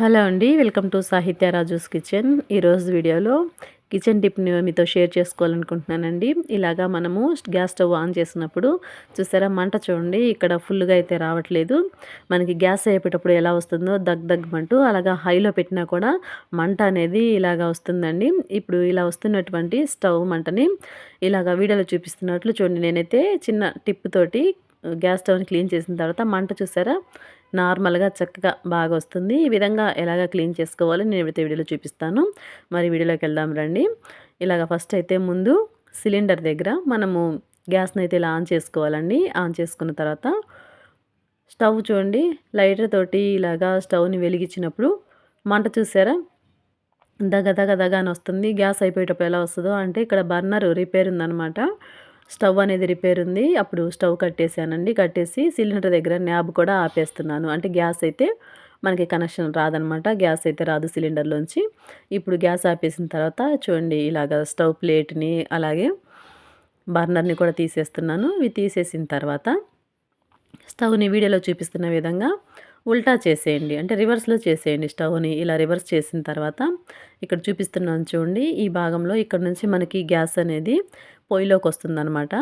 Hello అండి welcome to సాహిత్య Raju's kitchen. ఈరోజు వీడియోలో కిచెన్ టిప్ని మీతో షేర్ చేసుకోవాలనుకుంటున్నానండి. ఇలాగా మనము గ్యాస్ స్టవ్ ఆన్ చేసినప్పుడు చూసారా మంట చూడండి ఇక్కడ ఫుల్గా అయితే రావట్లేదు. మనకి గ్యాస్ అయిపోయేటప్పుడు ఎలా వస్తుందో దగ్ దగ్గమంటూ అలాగా హైలో పెట్టినా కూడా మంట అనేది ఇలాగా వస్తుందండి. ఇప్పుడు ఇలా వస్తున్నటువంటి స్టవ్ మంటని ఇలాగా వీడియోలో చూపిస్తున్నట్లు చూడండి. నేనైతే చిన్న టిప్ తోటి గ్యాస్ స్టవ్ని క్లీన్ చేసిన తర్వాత మంట చూసారా? నార్మల్గా చక్కగా బాగా వస్తుంది. ఈ విధంగా ఎలాగ క్లీన్ చేసుకోవాలో నేను అయితే వీడియోలో చూపిస్తాను. మరి వీడియోలోకి వెళ్దాం రండి. ఇలాగ ఫస్ట్ అయితే ముందు సిలిండర్ దగ్గర మనము గ్యాస్ని అయితే ఇలా ఆన్ చేసుకోవాలండి. ఆన్ చేసుకున్న తర్వాత స్టవ్ చూడండి. లైటర్ తోటి ఇలాగా స్టవ్ని వెలిగించినప్పుడు మంట చూసారా? దగ దగ దగ అని వస్తుంది. గ్యాస్ అయిపోయేటప్పుడు ఎలా వస్తుందో అంటే ఇక్కడ బర్నర్ రిపేర్ ఉందనమాట స్టవ్ అనేది రిపేర్ ఉంది. అప్పుడు స్టవ్ కట్టేసానండి. కట్టేసి సిలిండర్ దగ్గర న్యాబ్ కూడా ఆపేస్తున్నాను. అంటే గ్యాస్ అయితే మనకి కనెక్షన్ రాదనమాట. గ్యాస్ అయితే రాదు సిలిండర్లోంచి. ఇప్పుడు గ్యాస్ ఆపేసిన తర్వాత చూడండి ఇలాగ స్టవ్ ప్లేట్ని అలాగే బర్నర్ని కూడా తీసేస్తున్నాను. ఇవి తీసేసిన తర్వాత స్టవ్ని వీడియోలో చూపిస్తున్న విధంగా ఉల్టా చేసేయండి. అంటే రివర్స్లో చేసేయండి స్టవ్ని. ఇలా రివర్స్ చేసిన తర్వాత ఇక్కడ చూపిస్తున్నాను చూడండి. ఈ భాగంలో ఇక్కడ నుంచి మనకి గ్యాస్ అనేది పొయ్యిలోకి వస్తుందన్నమాట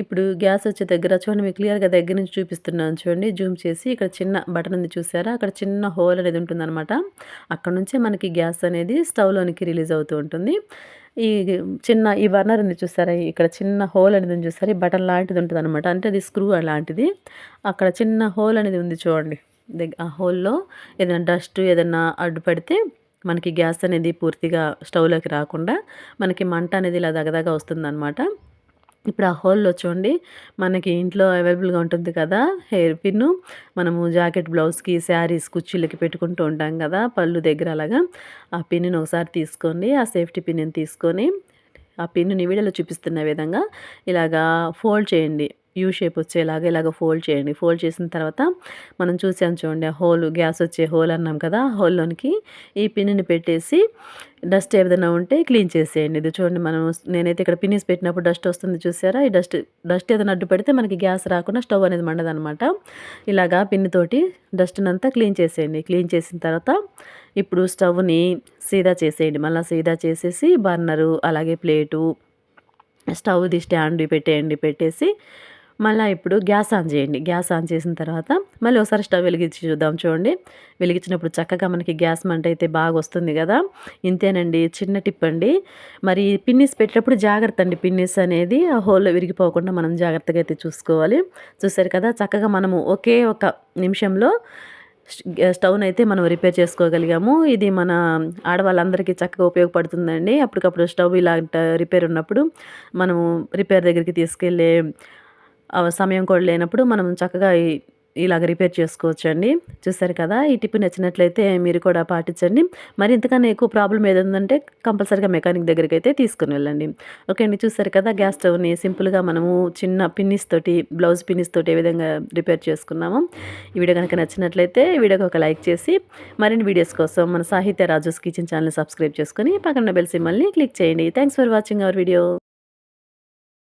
ఇప్పుడు గ్యాస్ వచ్చే దగ్గర చూడండి మీకు క్లియర్గా దగ్గర నుంచి చూపిస్తున్నాను చూడండి. జూమ్ చేసి ఇక్కడ చిన్న బటన్ ఉంది చూసారా? అక్కడ చిన్న హోల్ అనేది ఉంటుందన్నమాట. అక్కడ నుంచే మనకి గ్యాస్ అనేది స్టవ్లోనికి రిలీజ్ అవుతూ ఉంటుంది. ఈ చిన్న ఈ బర్నర్ ఉంది చూసారా? ఇక్కడ చిన్న హోల్ అనేది ఉంది చూసారా? ఈ బటన్ లాంటిది ఉంటుంది అనమాట అంటే అది స్క్రూ అలాంటిది అక్కడ చిన్న హోల్ అనేది ఉంది చూడండి. ఆ హోల్లో ఏదైనా డస్ట్ ఏదైనా అడ్డు పడితే మనకి గ్యాస్ అనేది పూర్తిగా స్టవ్లోకి రాకుండా మనకి మంట అనేది ఇలా దగదగా వస్తుందన్నమాట. ఇప్పుడు ఆ హోల్లో చూడండి మనకి ఇంట్లో అవైలబుల్గా ఉంటుంది కదా హెయిర్ పిన్ను. మనము జాకెట్ బ్లౌజ్కి శారీస్ కుర్చీలకి పెట్టుకుంటూ ఉంటాం కదా పళ్ళు దగ్గర అలాగా. ఆ పిన్నుని ఒకసారి తీసుకోండి ఆ సేఫ్టీ పిన్ని తీసుకొని ఆ పిన్నుని వీడియోలో చూపిస్తున్న విధంగా ఇలాగా ఫోల్డ్ చేయండి. యూ షేప్ వచ్చేలాగా ఇలాగ ఫోల్డ్ చేయండి. ఫోల్డ్ చేసిన తర్వాత మనం చూసాం చూడండి ఆ హోల్ గ్యాస్ వచ్చే హోల్ అన్నాం కదా హోల్లోనికి ఈ పిన్నిని పెట్టేసి డస్ట్ ఏదైనా ఉంటే క్లీన్ చేసేయండి. ఇది చూడండి మనం నేనైతే ఇక్కడ పిన్నిస్ పెట్టినప్పుడు డస్ట్ వస్తుంది చూసారా? ఈ డస్ట్ డస్ట్ ఏదైనా అడ్డు పెడితే మనకి గ్యాస్ రాకుండా స్టవ్ అనేది మండదనమాట ఇలాగా పిన్నితోటి డస్ట్ని అంతా క్లీన్ చేసేయండి. క్లీన్ చేసిన తర్వాత ఇప్పుడు స్టవ్ని సీదా చేసేయండి. మళ్ళీ సీదా చేసేసి బర్నరు అలాగే ప్లేటు స్టవ్ది స్టాండ్ పెట్టేయండి. పెట్టేసి మళ్ళీ ఇప్పుడు గ్యాస్ ఆన్ చేయండి. గ్యాస్ ఆన్ చేసిన తర్వాత మళ్ళీ ఒకసారి స్టవ్ వెలిగించి చూద్దాం చూడండి. వెలిగించినప్పుడు చక్కగా మనకి గ్యాస్ మంట అయితే బాగా వస్తుంది కదా. ఇంతేనండి చిన్న టిప్ అండి. మరి పిన్నిస్ పెట్టేటప్పుడు జాగ్రత్త అండి. పిన్నిస్ అనేది ఆ హోల్లో విరిగిపోకుండా మనం జాగ్రత్తగా అయితే చూసుకోవాలి. చూసారు కదా చక్కగా మనము ఒకే ఒక నిమిషంలో స్టవ్ని అయితే మనం రిపేర్ చేసుకోగలిగాము. ఇది మన ఆడవాళ్ళందరికీ చక్కగా ఉపయోగపడుతుందండి. అప్పటికప్పుడు స్టవ్ ఇలాంటి రిపేర్ ఉన్నప్పుడు మనము రిపేర్ దగ్గరికి తీసుకెళ్ళే సమయం కూడా లేనప్పుడు మనం చక్కగా ఇలాగ రిపేర్ చేసుకోవచ్చండి. చూసారు కదా ఈ టిప్ నచ్చినట్లయితే మీరు కూడా పాటించండి. మరి ఇంతకన్నా ఎక్కువ ప్రాబ్లం ఏదంటే కంపల్సరీగా మెకానిక్ దగ్గరికి అయితే తీసుకుని వెళ్ళండి. ఓకే అండి చూసారు కదా గ్యాస్ స్టవ్ని సింపుల్గా మనము చిన్న పిన్నిస్ తోటి బ్లౌజ్ పిన్నిస్ తోటి ఏ విధంగా రిపేర్ చేసుకున్నాము. ఈ వీడియో కనుక నచ్చినట్లయితే వీడియోకి ఒక లైక్ చేసి మరిన్ని వీడియోస్ కోసం మన సాహిత్య రాజోస్ కిచెన్ ఛానల్ సబ్స్క్రైబ్ చేసుకుని పక్కన బెల్ సిమ్మల్ని క్లిక్ చేయండి. Thanks for watching our video.